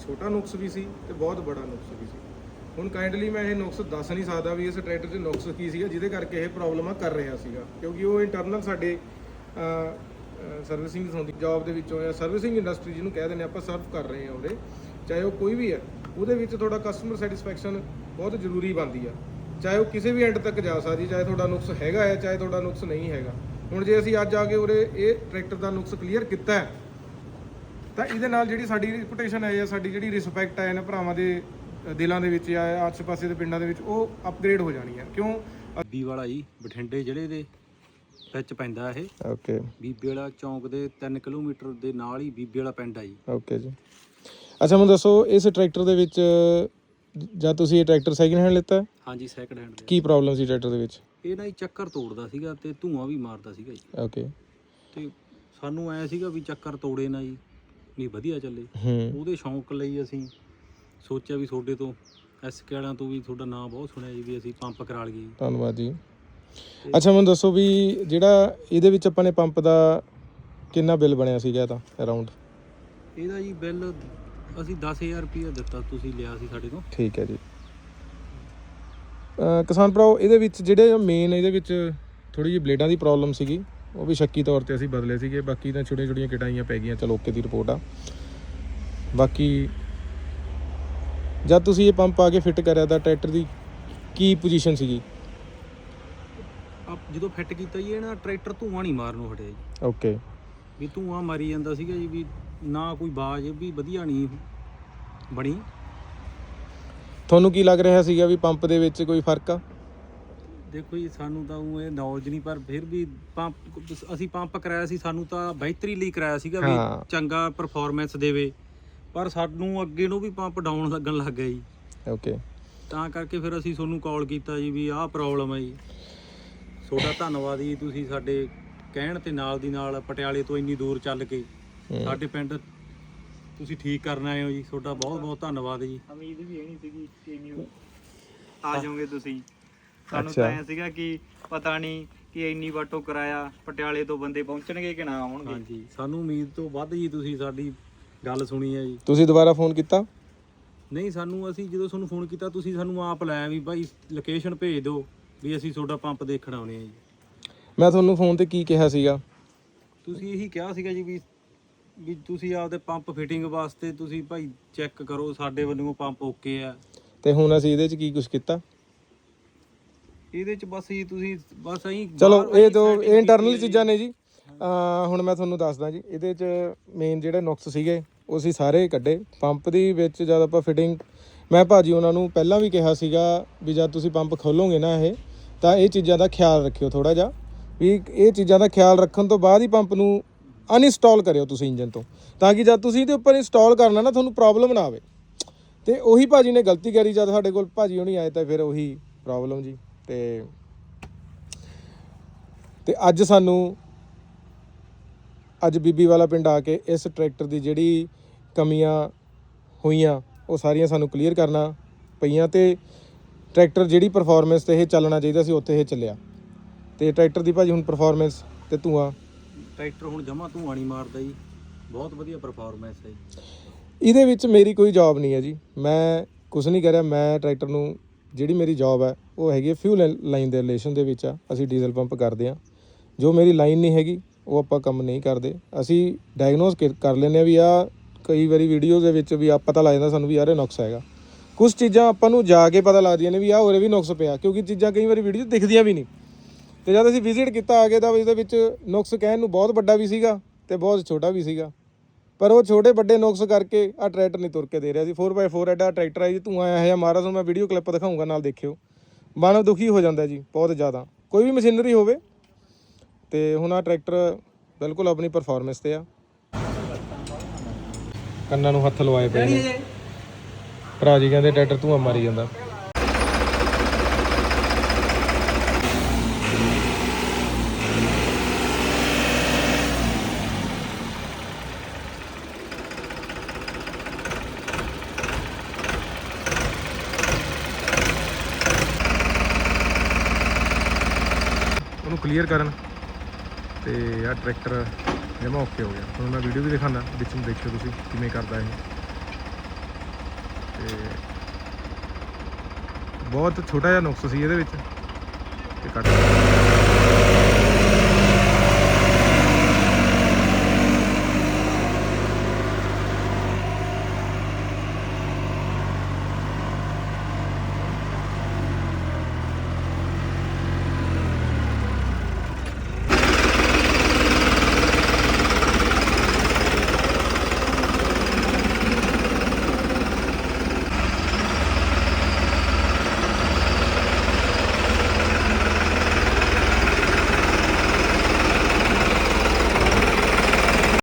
ਛੋਟਾ ਨੁਕਸ ਵੀ ਸੀ ਤੇ ਬਹੁਤ ਬੜਾ ਨੁਕਸ ਵੀ ਸੀ। ਹੁਣ ਕਾਈਂਡਲੀ ਮੈਂ ਇਹ ਨੁਕਸ ਦੱਸ ਨਹੀਂ ਸਕਦਾ ਵੀ ਇਸ ਟਰੈਕਟਰ 'ਚ ਨੁਕਸ ਕੀ ਸੀਗਾ, ਜਿਹਦੇ ਕਰਕੇ ਇਹ ਪ੍ਰੋਬਲਮਾਂ ਕਰ ਰਿਹਾ ਸੀਗਾ। ਕਿਉਂਕਿ ਉਹ ਇੰਟਰਨਲ ਸਾਡੇ ਸਰਵਿਸਿੰਗ ਹੁੰਦੀ ਜੌਬ ਦੇ ਵਿੱਚੋਂ ਜਾਂ ਸਰਵਿਸਿੰਗ ਇੰਡਸਟਰੀ ਜਿਹਨੂੰ ਕਹਿ ਦਿੰਦੇ ਆਪਾਂ ਸਰਵ ਕਰ ਰਹੇ ਹਾਂ ਉਹਦੇ। ਚਾਹੇ ਉਹ ਕੋਈ ਵੀ ਹੈ ਉਹਦੇ ਵਿੱਚ ਤੁਹਾਡਾ ਕਸਟਮਰ ਸੈਟੀਸਫੈਕਸ਼ਨ ਬਹੁਤ ਜ਼ਰੂਰੀ ਬਣਦੀ ਆ। ਚਾਹੇ ਉਹ ਕਿਸੇ ਵੀ ਐਂਡ ਤੱਕ ਜਾ ਸਕਦੀ, ਚਾਹੇ ਤੁਹਾਡਾ ਨੁਕਸ ਹੈਗਾ ਹੈ ਚਾਹੇ ਤੁਹਾਡਾ ਨੁਕਸ ਨਹੀਂ ਹੈਗਾ। ਹੁਣ ਜੇ ਅਸੀਂ ਅੱਜ ਆ ਕੇ ਉਰੇ ਇਹ ਟਰੈਕਟਰ ਦਾ ਨੁਕਸ ਕਲੀਅਰ ਕੀਤਾ ਹੈ ਤਾਂ ਇਹਦੇ ਨਾਲ ਜਿਹੜੀ ਸਾਡੀ ਰਿਪੂਟੇਸ਼ਨ ਹੈ ਜਾਂ ਸਾਡੀ ਜਿਹੜੀ ਰਿਸਪੈਕਟ ਹੈ ਇਹਨਾਂ ਭਰਾਵਾਂ ਦੇ ਦਿਲਾਂ ਦੇ ਵਿੱਚ ਜਾਂ ਆਸ-ਪਾਸੇ ਦੇ ਪਿੰਡਾਂ ਦੇ ਵਿੱਚ ਉਹ ਅਪਗ੍ਰੇਡ ਹੋ ਜਾਣੀ ਹੈ। ਕਿਉਂ? ਬੀਬੀ ਵਾਲਾ ਜੀ ਬਠਿੰਡੇ ਜ਼ਿਲ੍ਹੇ ਦੇ ਵਿੱਚ ਪੈਂਦਾ ਇਹ। ਓਕੇ ਬੀਬੀ ਵਾਲਾ ਚੌਂਕ ਦੇ 3 ਕਿਲੋਮੀਟਰ ਦੇ ਨਾਲ ਹੀ ਬੀਬੀ ਵਾਲਾ ਪਿੰਡ ਆ ਜੀ। ਓਕੇ ਜੀ। ਅੱਛਾ ਮੈਨੂੰ ਦੱਸੋ ਇਸ ਟਰੈਕਟਰ ਦੇ ਵਿੱਚ ਜਦ ਤੁਸੀਂ ਇਹ ਟਰੈਕਟਰ ਸੈਕਿੰਡ ਹੈਂਡ ਲਿੱਤਾ? ਹੈ, ਹਾਂਜੀ ਸੈਕੰਡ ਹੈਂਡ ਕੀ ਪ੍ਰੋਬਲਮ ਸੀ ਟਰੈਕਟਰ ਦੇ ਵਿੱਚ? ਇਹ ਨਾ ਹੀ ਚੱਕਰ ਤੋੜਦਾ ਸੀਗਾ ਤੇ ਧੂਆਂ ਵੀ ਮਾਰਦਾ ਸੀਗਾ ਜੀ। ਓਕੇ ਤੇ ਸਾਨੂੰ ਐ ਸੀਗਾ ਵੀ ਚੱਕਰ ਤੋੜੇ ਨਾ ਜੀ। ਨਹੀਂ ਵਧੀਆ ਚੱਲੇ। ਹੂੰ। ਉਹਦੇ ਸ਼ੌਂਕ ਲਈ ਅਸੀਂ ਸੋਚਿਆ ਵੀ ਤੁਹਾਡੇ ਤੋਂ ਐਸ ਵਾਲਿਆਂ ਤੋਂ ਵੀ ਤੁਹਾਡਾ ਨਾਮ ਬਹੁਤ ਸੁਣਿਆ ਜੀ ਵੀ ਅਸੀਂ ਪੰਪ ਕਰਾ ਲਈਏ। ਧੰਨਵਾਦ ਜੀ। ਅੱਛਾ ਮੈਨੂੰ ਦੱਸੋ ਵੀ ਜਿਹੜਾ ਇਹਦੇ ਵਿੱਚ ਆਪਾਂ ਨੇ ਪੰਪ ਦਾ ਕਿੰਨਾ ਬਿੱਲ ਬਣਿਆ ਸੀਗਾ ਤਾਂ ਅਰਾਊਂਡ? ਇਹਦਾ ਜੀ ਬਿੱਲ ਅਸੀਂ 10000 ਰੁਪਏ ਦਿੱਤਾ ਤੁਸੀਂ ਲਿਆ ਸੀ ਸਾਡੇ ਤੋਂ। ਠੀਕ ਹੈ ਜੀ। ਕਿਸਾਨ ਭਰਾਓ ਇਹਦੇ ਵਿੱਚ ਜਿਹੜੇ ਮੇਨ ਇਹਦੇ ਵਿੱਚ ਥੋੜੀ ਜਿਹੀ ਬਲੇਡਾਂ ਦੀ ਪ੍ਰੋਬਲਮ ਸੀਗੀ। ਉਹ ਵੀ ਸ਼ੱਕੀ ਤੌਰ ਤੇ ਅਸੀਂ ਬਦਲੇ ਸੀਗੇ। ਬਾਕੀ ਤਾਂ ਛੋਟੀਆਂ ਛੋਟੀਆਂ ਕਿਟਾਈਆਂ ਪੈ ਗਈਆਂ। ਚਲੋ ਓਕੇ ਦੀ ਰਿਪੋਰਟ ਆ। ਬਾਕੀ ਜਦ ਤੁਸੀਂ ਇਹ ਪੰਪ ਆ ਕੇ ਫਿੱਟ ਕਰਿਆ ਤਾਂ ਟਰੈਕਟਰ ਦੀ ਕੀ ਪੋਜੀਸ਼ਨ ਸੀਗੀ? ਆਪ ਜਦੋਂ ਫਿੱਟ ਕੀਤਾ ਜੀ ਇਹ ਨਾ ਟਰੈਕਟਰ ਧੂਆਂ ਨਹੀਂ ਮਾਰਨੋਂ ਹਟਿਆ ਜੀ। ਓਕੇ। ਵੀ ਧੂਆਂ ਮਾਰੀ ਜਾਂਦਾ ਸੀਗਾ ਜੀ ਵੀ ਨਾ ਕੋਈ ਬਾਜ ਵੀ ਵਧੀਆ ਨਹੀਂ ਬਣੀ। ਤੁਹਾਨੂੰ ਕੀ ਲੱਗ ਰਿਹਾ ਸੀਗਾ ਵੀ ਪੰਪ ਦੇ ਵਿੱਚ ਕੋਈ ਫ਼ਰਕ? ਆ ਦੇਖੋ ਜੀ ਸਾਨੂੰ ਤਾਂ ਊਂ ਇਹ ਨੌਲੇਜ ਨਹੀਂ ਪਰ ਫਿਰ ਵੀ ਪੰਪ ਅਸੀਂ ਪੰਪ ਕਰਾਇਆ ਸੀ ਸਾਨੂੰ ਤਾਂ ਬਿਹਤਰੀ ਲਈ ਕਰਾਇਆ ਸੀਗਾ ਵੀ ਹਾਂ। ਚੰਗਾ ਪਰਫਾਰਮੈਂਸ ਦੇਵੇ। ਪਰ ਸਾਨੂੰ ਅੱਗੇ ਨੂੰ ਵੀ ਪੰਪ ਡਾਊਨ ਲੱਗਣ ਲੱਗ ਗਿਆ ਜੀ। ਓਕੇ ਤਾਂ ਕਰਕੇ ਫਿਰ ਅਸੀਂ ਤੁਹਾਨੂੰ ਕਾਲ ਕੀਤਾ ਜੀ ਵੀ ਆਹ ਪ੍ਰੋਬਲਮ ਹੈ ਜੀ। ਤੁਹਾਡਾ ਧੰਨਵਾਦ ਜੀ ਤੁਸੀਂ ਸਾਡੇ ਕਹਿਣ ਤੇ ਨਾਲ ਦੀ ਨਾਲ ਪਟਿਆਲੇ ਤੋਂ ਇੰਨੀ ਦੂਰ ਚੱਲ ਕੇ ਹੂੰ। ਸਾਡੇ ਪਿੰਡ ਤੁਸੀਂ ਠੀਕ ਕਰਨ ਆਏ ਹੋ ਜੀ। ਤੁਹਾਡਾ ਬਹੁਤ ਬਹੁਤ ਧੰਨਵਾਦ ਜੀ। ਉਮੀਦ ਵੀ ਇਹ ਨਹੀਂ ਸੀਗੀ ਕਿ ਇੰਨੀ ਆ ਜਾਓਗੇ ਤੁਸੀਂ। ਸਾਨੂੰ। ਤਾਂ ਐਂ ਸੀਗਾ ਕਿ ਪਤਾ ਨਹੀਂ ਕਿ ਇੰਨੀ ਵਾਟੋ ਕਰਾਇਆ ਪਟਿਆਲੇ ਤੋਂ ਬੰਦੇ ਪਹੁੰਚਣਗੇ ਕਿ ਨਾ ਆਉਣਗੇ। ਹਾਂਜੀ ਸਾਨੂੰ ਉਮੀਦ ਤੋਂ ਵੱਧ ਜੀ ਤੁਸੀਂ ਸਾਡੀ ਗੱਲ ਸੁਣੀ ਹੈ ਜੀ। ਤੁਸੀਂ ਦੁਬਾਰਾ ਫੋਨ ਕੀਤਾ? ਨਹੀਂ ਸਾਨੂੰ ਅਸੀਂ ਜਦੋਂ ਤੁਹਾਨੂੰ ਫੋਨ ਕੀਤਾ ਤੁਸੀਂ ਸਾਨੂੰ ਆਪ ਲਾਇਆ ਵੀ ਭਾਈ ਲੋਕੇਸ਼ਨ ਭੇਜ ਦਿਓ ਵੀ ਅਸੀਂ ਤੁਹਾਡਾ ਪੰਪ ਦੇਖਣ ਆਉਣੇ ਆ ਜੀ। ਮੈਂ ਤੁਹਾਨੂੰ ਫੋਨ ਤੇ ਕੀ ਕਿਹਾ ਸੀਗਾ? ਤੁਸੀਂ ਇਹੀ ਕਿਹਾ ਸੀਗਾ ਜੀ ਵੀ ਵੀ ਤੁਸੀਂ ਆਪਦੇ ਪੰਪ ਫਿਟਿੰਗ ਵਾਸਤੇ ਤੁਸੀਂ ਭਾਈ ਚੈੱਕ ਕਰੋ ਸਾਡੇ ਵੱਲੋਂ ਪੰਪ ਓਕੇ ਆ। ਤੇ ਹੁਣ ਅਸੀਂ ਇਹਦੇ 'ਚ ਕੀ ਕੁਝ ਕੀਤਾ? ਇਹਦੇ ਚ ਬਸ ਹੀ ਤੁਸੀਂ ਬਸ ਐਂ ਚਲੋ ਇਹ ਤੋਂ ਇਹ ਇੰਟਰਨਲ ਚੀਜ਼ਾਂ ਨੇ ਜੀ। ਅਹ ਹੁਣ ਮੈਂ ਤੁਹਾਨੂੰ ਦੱਸਦਾ ਜੀ ਇਹਦੇ 'ਚ ਮੇਨ ਜਿਹੜੇ ਨੁਕਸ ਸੀਗੇ ਉਹ ਅਸੀਂ ਸਾਰੇ ਕੱਢੇ। ਪੰਪ ਦੀ ਵਿੱਚ ਜਦ ਆਪਾਂ ਫਿਟਿੰਗ ਮੈਂ ਭਾਜੀ ਉਹਨਾਂ ਨੂੰ ਪਹਿਲਾਂ ਵੀ ਕਿਹਾ ਸੀਗਾ ਵੀ ਜਦ ਤੁਸੀਂ ਪੰਪ ਖੋਲੋਗੇ ਨਾ ਇਹ ਤਾਂ ਇਹ ਚੀਜ਼ਾਂ ਦਾ ਖਿਆਲ ਰੱਖਿਓ ਥੋੜਾ ਜਿਹਾ। ਵੀ ਇਹ ਚੀਜ਼ਾਂ ਦਾ ਖਿਆਲ ਰੱਖਣ ਤੋਂ ਬਾਅਦ ਹੀ ਪੰਪ ਨੂੰ ਅਨਇੰਸਟਾਲ ਕਰਿਓ ਤੁਸੀਂ ਇੰਜਨ ਤੋਂ। ਤਾਂ ਕਿ ਜਦ ਤੁਸੀਂ ਇਹਦੇ ਉੱਪਰ ਇੰਸਟਾਲ ਕਰਨਾ ਨਾ ਤੁਹਾਨੂੰ ਪ੍ਰੋਬਲਮ ਨਾ ਆਵੇ। ਤੇ ਉਹੀ ਭਾਜੀ ਨੇ ਗਲਤੀ ਕਰੀ ਜਦ ਸਾਡੇ ਕੋਲ ਭਾਜੀ ਹੋਣੀ ਆਏ ਤਾਂ ਫਿਰ ਉਹੀ ਪ੍ਰੋਬਲਮ ਜੀ। ਤੇ ਤੇ ਅੱਜ ਸਾਨੂੰ ਅੱਜ ਬੀਬੀ ਵਾਲਾ ਪਿੰਡ ਆ ਕੇ ਇਸ ਟਰੈਕਟਰ ਦੀ ਜਿਹੜੀ ਕਮੀਆਂ ਹੋਈਆਂ ਉਹ ਸਾਰੀਆਂ ਸਾਨੂੰ ਕਲੀਅਰ ਕਰਨਾ ਪਈਆਂ ਤੇ ਟਰੈਕਟਰ ਜਿਹੜੀ ਪਰਫਾਰਮੈਂਸ ਤੇ ਇਹ ਚੱਲਣਾ ਚਾਹੀਦਾ ਸੀ ਉੱਥੇ ਇਹ ਚੱਲਿਆ। ਤੇ ਟਰੈਕਟਰ ਦੀ ਭਾਜੀ ਹੁਣ ਪਰਫਾਰਮੈਂਸ ਤੇ ਧੂਆਂ। ਟਰੈਕਟਰ ਹੁਣ ਜਮਾ ਧੂਆਂ ਨਹੀਂ ਮਾਰਦਾ ਜੀ। ਬਹੁਤ ਵਧੀਆ ਪਰਫਾਰਮੈਂਸ ਹੈ ਇਹਦੇ ਵਿੱਚ ਮੇਰੀ ਕੋਈ ਜੌਬ ਨਹੀਂ ਹੈ ਜੀ। ਮੈਂ ਕੁਝ ਨਹੀਂ ਕਰਿਆ ਮੈਂ ਟਰੈਕਟਰ ਨੂੰ ਜਿਹੜੀ ਮੇਰੀ ਜੌਬ ਹੈ, ਉਹ ਹੈਗੀ ਫਿਊਲ ਲਾਈਨ ਦੇ ਰਿਲੇਸ਼ਨ ਦੇ ਵਿੱਚ ਆ, ਅਸੀਂ ਡੀਜ਼ਲ ਪੰਪ ਕਰਦੇ ਆ ਜੋ ਮੇਰੀ ਲਾਈਨ ਨਹੀਂ ਹੈਗੀ, ਉਹ ਆਪਾਂ ਕੰਮ ਨਹੀਂ ਕਰਦੇ। ਅਸੀਂ ਡਾਇਗਨੋਸ ਕਰ ਲੈਂਦੇ ਆ ਵੀ ਆ ਕਈ ਵਾਰੀ ਵੀਡੀਓਜ਼ ਦੇ ਵਿੱਚ ਵੀ ਆ ਪਤਾ ਲੱਗ ਜਾਂਦਾ ਸਾਨੂੰ ਵੀ ਯਾਰ ਇਹ ਨੁਕਸ ਹੈਗਾ। ਕੁਝ ਚੀਜ਼ਾਂ ਆਪਾਂ ਨੂੰ ਜਾ ਕੇ ਪਤਾ ਲੱਗਦੀਆਂ ਨੇ ਵੀ ਆ ਹੋਰੇ ਵੀ ਨੁਕਸ ਪਿਆ, ਕਿਉਂਕਿ ਚੀਜ਼ਾਂ ਕਈ ਵਾਰੀ ਵੀਡੀਓ 'ਚ ਦਿਖਦੀਆਂ ਵੀ ਨਹੀਂ। ਤੇ ਜਦ ਅਸੀਂ ਵਿਜ਼ਿਟ ਕੀਤਾ ਆਗੇ ਤਾਂ ਇਹਦੇ ਵਿੱਚ ਨੁਕਸ ਕਹਿਣ ਨੂੰ ਬਹੁਤ ਵੱਡਾ ਵੀ ਸੀਗਾ ਤੇ ਬਹੁਤ ਛੋਟਾ ਵੀ ਸੀਗਾ। ਪਰ ਉਹ ਛੋਟੇ ਵੱਡੇ ਨੁਕਸ ਕਰਕੇ ਆ ਟਰੈਕਟਰ ਨਹੀਂ ਤੁਰ ਕੇ ਦੇ ਰਿਹਾ ਸੀ। 4x4 ਐਡਾ ਟਰੈਕਟਰ ਹੈ ਜੀ ਧੂਆਂ ਆਇਆ ਹੈ ਮਾਰਾ ਤੁਹਾਨੂੰ ਮੈਂ ਵੀਡੀਓ ਕਲਿੱਪ ਦਿਖਾਉਂਗਾ ਨਾਲ ਦੇਖਿਓ। ਮਨ ਦੁਖੀ ਹੋ ਜਾਂਦਾ ਜੀ, ਬਹੁਤ ਜ਼ਿਆਦਾ। ਕੋਈ ਵੀ ਮਸ਼ੀਨਰੀ ਹੋਵੇ ਤੇ ਹੁਣ ਆ ਟਰੈਕਟਰ ਬਿਲਕੁਲ ਆਪਣੀ ਪਰਫਾਰਮੈਂਸ ਤੇ ਆ। ਕੰਨਾਂ ਨੂੰ ਹੱਥ ਲਵਾਏ ਪਏ ਨੇ। ਭਰਾ ਜੀ ਕਹਿੰਦੇ ਟਰੈਕਟਰ ਧੂਆਂ ਮਾਰੀ ਜਾਂਦਾ। ਕਲੀਅਰ ਕਰਨ ਤੇ ਆ ਟਰੈਕਟਰ ਜਮਾ ਓਕੇ ਹੋ ਗਿਆ। ਹੁਣ ਮੈਂ ਵੀਡੀਓ ਵੀ ਦਿਖਾਉਂਦਾ ਵਿੱਚ ਨੂੰ ਦੇਖਿਓ ਤੁਸੀਂ ਕਿਵੇਂ ਕਰਦਾ ਇਹ। ਤੇ ਬਹੁਤ ਛੋਟਾ ਜਿਹਾ ਨੁਕਸ ਸੀ ਇਹਦੇ ਵਿੱਚ। ਤੇ ਕੱਟ